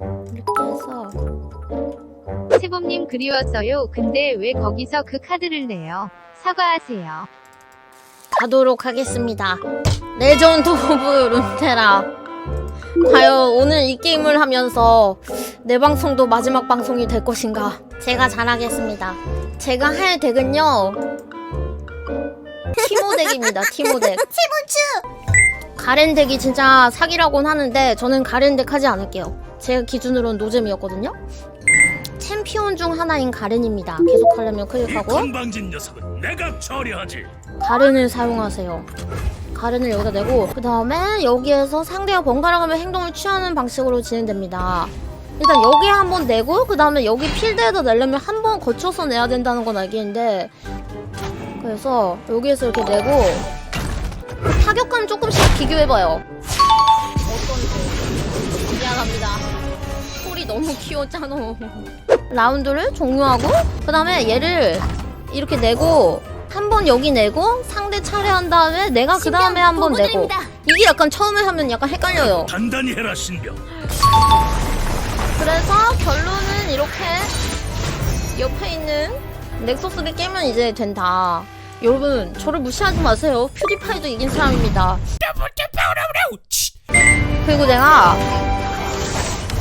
이렇게 해서 세범님 그리웠어요. 근데 왜 거기서 그 카드를 내요? 사과하세요. 가도록 하겠습니다. 레전드 오브 룬테라. 과연 오늘 이 게임을 하면서 내 방송도 마지막 방송이 될 것인가? 제가 잘하겠습니다. 제가 할 덱은요. 티모 덱입니다. 티모 덱. 티모츠! 가렌 덱이 진짜 사기라고는 하는데 저는 가렌 덱 하지 않을게요. 제 기준으로는 노잼이었거든요. 챔피언 중 하나인 가렌입니다. 계속 하려면 클릭하고 건방진 녀석은 내가 처리하지. 가른을 사용하세요. 가른을 여기다 내고 그 다음에 여기에서 상대가 번갈아 가며 행동을 취하는 방식으로 진행됩니다. 일단 여기에 한 번 내고 그 다음에 여기 필드에다 내려면 한 번 거쳐서 내야 된다는 건 알겠는데 그래서 여기에서 이렇게 내고 그 타격감 조금씩 비교해봐요. 어떤지 미안합니다. 소리 너무 귀여웠잖아. 라운드를 종료하고 그 다음에 얘를 이렇게 내고 한 번 여기 내고 상대 차례 한 다음에 내가 그 다음에 한 번 내고 이게 약간 처음에 하면 약간 헷갈려요. 단단히 해라 신병. 그래서 결론은 이렇게 옆에 있는 넥서스를 깨면 이제 된다. 여러분 저를 무시하지 마세요. 퓨리파이도 이긴 사람입니다. 그리고 내가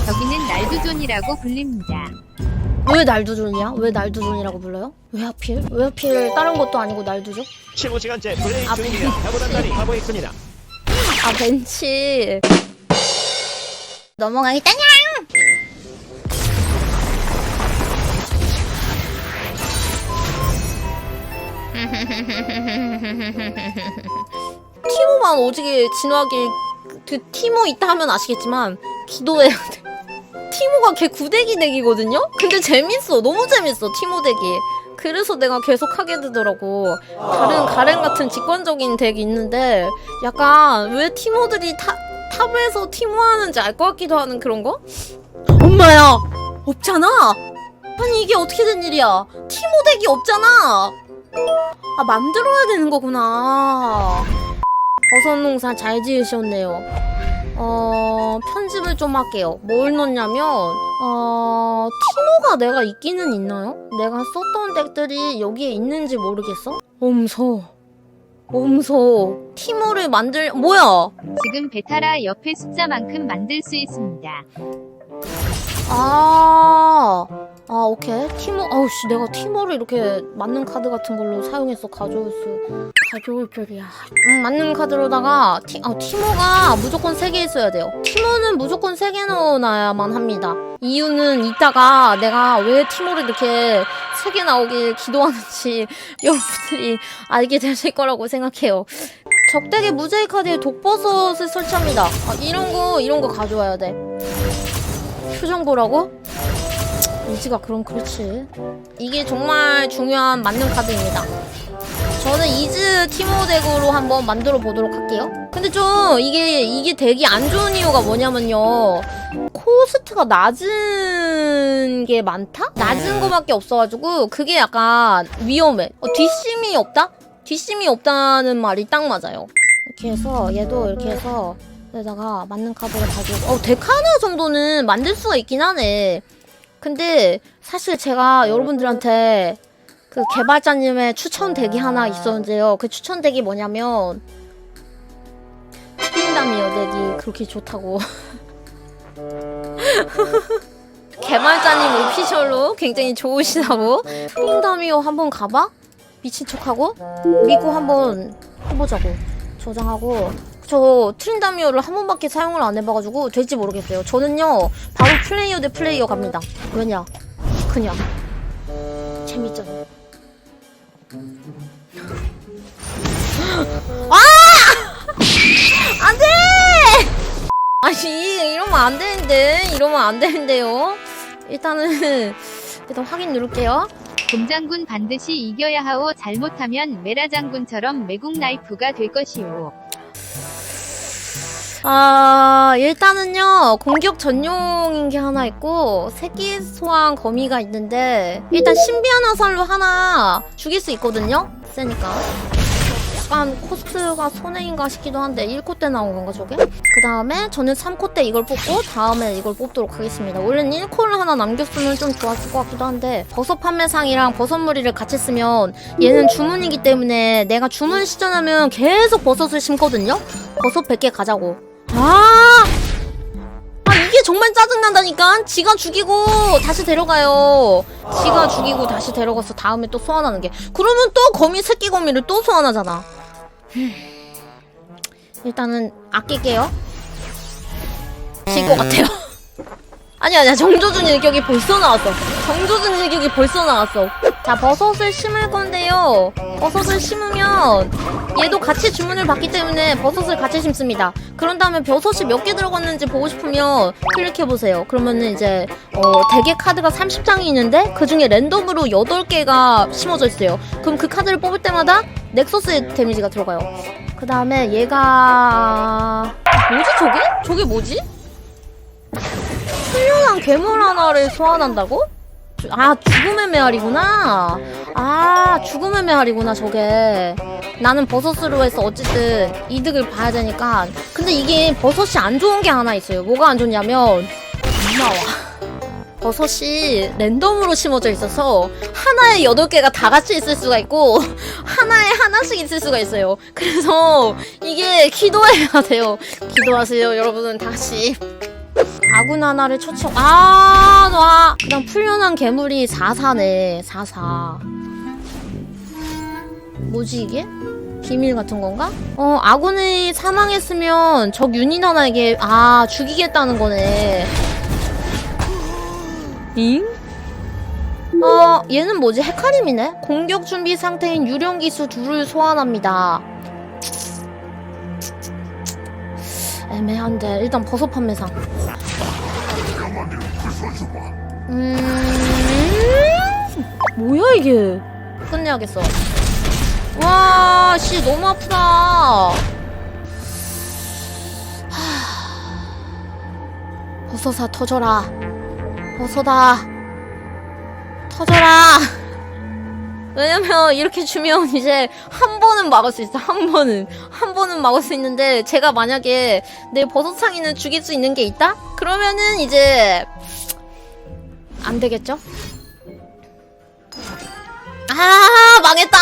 여기는 날두존이라고 불립니다. 왜 날두존이야? 왜 날두존이라고 불러요? 왜 하필? 왜 하필 다른 것도 아니고 날두죠? 15시간째 플레이 아, 중이라 벤치. 타고난다니 가고 있습니다. 아 벤치 넘어가겠다냥 티모만 오지게 진화하기 그 티모 있다 하면 아시겠지만 기도해야 돼 티모가 걔 구대기 덱이거든요? 근데 재밌어 너무 재밌어 티모 덱이 그래서 내가 계속 하게 되더라고 다른 가렌 같은 직관적인 덱이 있는데 약간 왜 티모들이 타, 탑에서 티모하는지 알 것 같기도 하는 그런 거? 엄마야! 없잖아! 아니 이게 어떻게 된 일이야? 티모 덱이 없잖아! 아 만들어야 되는 거구나. 버섯 농사 잘 지으셨네요. 어 편집을 좀 할게요. 뭘 넣냐면 어 티모가 내가 있기는 있나요? 내가 썼던 덱들이 여기에 있는지 모르겠어? 엄서. 엄서. 티모를 만들 뭐야? 지금 베타라 옆에 숫자만큼 만들 수 있습니다. 아, 아, 오케이. 티모, 아우씨, 내가 티모를 이렇게 맞는 카드 같은 걸로 사용해서 가져올 수, 가져올 줄이야. 음, 맞는 카드로다가, 티, 아, 티모가 무조건 3개 있어야 돼요. 티모는 무조건 3개 넣어놔야만 합니다. 이유는 이따가 내가 왜 티모를 이렇게 3개 나오길 기도하는지 여러분들이 알게 되실 거라고 생각해요. 적대계 무제의 카드에 독버섯을 설치합니다. 아, 이런 거, 이런 거 가져와야 돼. 표정 보라고? 이지가 그럼 그렇지. 이게 정말 중요한 만능 카드입니다. 저는 이즈 티모 덱으로 한번 만들어 보도록 할게요. 근데 좀 이게 이게 덱이 안 좋은 이유가 뭐냐면요. 코스트가 낮은 게 많다? 낮은 거밖에 없어가지고 그게 약간 위험해. 어, 뒷심이 없다? 뒷심이 없다는 말이 딱 맞아요. 이렇게 해서 얘도 이렇게 해서 여기다가 맞는 카드를 가지고 어, 덱 하나 정도는 만들 수가 있긴 하네. 근데 사실 제가 여러분들한테 그 개발자님의 추천 덱이 하나 있었는데요. 그 추천 덱이 뭐냐면 트린다미어 덱이 그렇게 좋다고. 개발자님 오피셜로 굉장히 좋으시다고. 트린다미어 한번 가봐? 미친 척하고 믿고 한번 해보자고. 저장하고 저 트린다미어를 한 번밖에 사용을 안 해봐가지고 될지 모르겠어요. 저는요 바로 플레이어 대 플레이어 갑니다. 왜냐? 그냥 재밌잖아. 아! 안돼! 아니 이러면 안 되는데 이러면 안 되는데요. 일단은 일단 확인 누를게요. 곰장군 반드시 이겨야 하오. 잘못하면 메라 장군처럼 매국 나이프가 될 것이오. 아, 일단은요, 공격 전용인 게 하나 있고, 새끼 소환 거미가 있는데, 일단 신비한 화살로 하나 죽일 수 있거든요? 세니까. 약간 코스트가 손해인가 싶기도 한데 1코 때 나온 건가 저게? 그 다음에 저는 3코 때 이걸 뽑고 다음에 이걸 뽑도록 하겠습니다. 원래는 1코를 하나 남겼으면 좀 좋았을 것 같기도 한데 버섯 판매상이랑 버섯 무리를 같이 쓰면 얘는 주문이기 때문에 내가 주문 시전하면 계속 버섯을 심거든요? 버섯 100개 가자고. 정말 짜증난다니까. 지가 죽이고 다시 데려가요. 지가 죽이고 다시 데려가서 다음에 또 소환하는 게. 그러면 또 거미 새끼 거미를 또 소환하잖아. 흠. 일단은 아낄게요. 질 것 같아요. 아니 아니야. 정조준 일격이 벌써 나왔어. 정조준 일격이 벌써 나왔어 자 버섯을 심을 건데요 버섯을 심으면 얘도 같이 주문을 받기 때문에 버섯을 같이 심습니다 그런 다음에 버섯이 몇 개 들어갔는지 보고 싶으면 클릭해보세요 그러면은 이제 어, 대게 카드가 30장이 있는데 그 중에 랜덤으로 8개가 심어져 있어요 그럼 그 카드를 뽑을 때마다 넥서스 데미지가 들어가요 그 다음에 얘가 뭐지 저게? 저게 뭐지? 훌륭한 괴물 하나를 소환한다고? 주- 아 죽음의 메아리구나. 아 죽음의 메아리구나 저게. 나는 버섯으로 해서 어쨌든 이득을 봐야 되니까. 근데 이게 버섯이 안 좋은 게 하나 있어요. 뭐가 안 좋냐면 안 나와. 버섯이 랜덤으로 심어져 있어서 하나에 여덟 개가 다 같이 있을 수가 있고 하나에 하나씩 있을 수가 있어요. 그래서 이게 기도해야 돼요. 기도하세요 여러분은. 다 같이 아군 하나를 초청 아 와. 그냥 풀려난 괴물이 4사네 44 뭐지 이게? 비밀 같은 건가? 어 아군이 사망했으면 적 유닛 하나에게 아 죽이겠다는 거네 잉? 어 얘는 뭐지 헤카림이네 공격 준비 상태인 유령 기수 둘을 소환합니다 애매한데 일단 버섯 판매상 음 뭐야 이게 끝내야겠어 와, 씨, 너무 아프다. 하... 버섯아, 터져라. 버섯아. 터져라. 왜냐면, 이렇게 주면 이제 한 번은 막을 수 있어. 한 번은. 한 번은 막을 수 있는데, 제가 만약에 내 버섯상이는 죽일 수 있는 게 있다? 그러면은 이제, 안 되겠죠? 아, 망했다!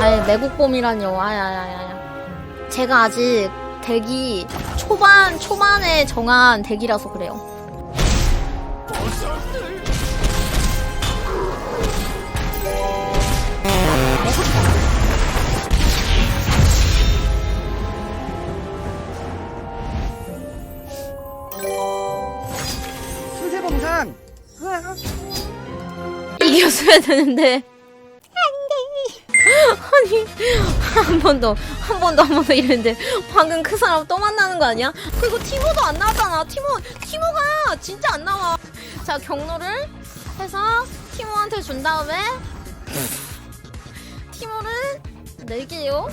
아예 매국봄이라뇨 아야야야야 제가 아직 대기 초반 초반에 정한 대기라서 그래요 이겼어야 되는데. 아니. 한 번 더 한 번 더 한 번 더 이랬는데 방금 그 사람 또 만나는 거 아니야? 그리고 티모도 안 나왔잖아. 티모 티모가 진짜 안 나와. 자 경로를 해서 티모한테 준 다음에 티모를 4개요.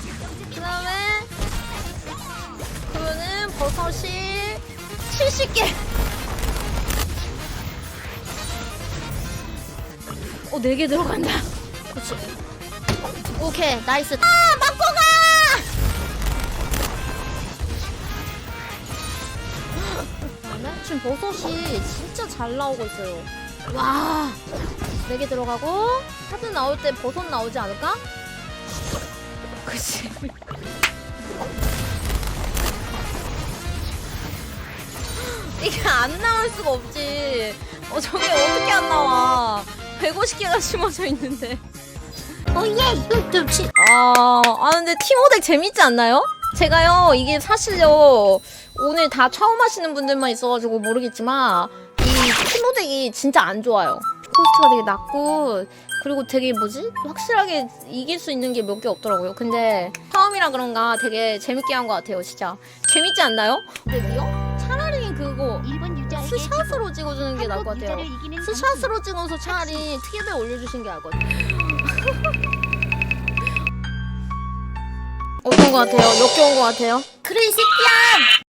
그 다음에 그러면은 버섯이 70개 어, 4개 들어간다. 그렇지. 오케이, 나이스. 아, 맞고 가! 그다음에 지금 버섯이 진짜 잘 나오고 있어요. 와, 4개 들어가고, 카드 나올 때 버섯 나오지 않을까? 그치. 이게 안 나올 수가 없지. 어, 저게 어떻게 안 나와. 150개가 심어져 있는데. 어예 이것도 치. 아, 아 근데 티모덱 재밌지 않나요? 제가요 이게 사실요 오늘 다 처음 하시는 분들만 있어가지고 모르겠지만 이 티모덱이 진짜 안 좋아요. 코스트가 되게 낮고 그리고 되게 뭐지 확실하게 이길 수 있는 게 몇 개 없더라고요. 근데 처음이라 그런가 되게 재밌게 한 것 같아요. 진짜 재밌지 않나요? 근데요? 스샷으로 찍어주는 게 나을 것 같아요. 스샷으로 찍어서 차라리 특이배 올려주신 게 나을거든요. 어떤 것 같아요? 역겨운 것 같아요? 그래 이 새끼야!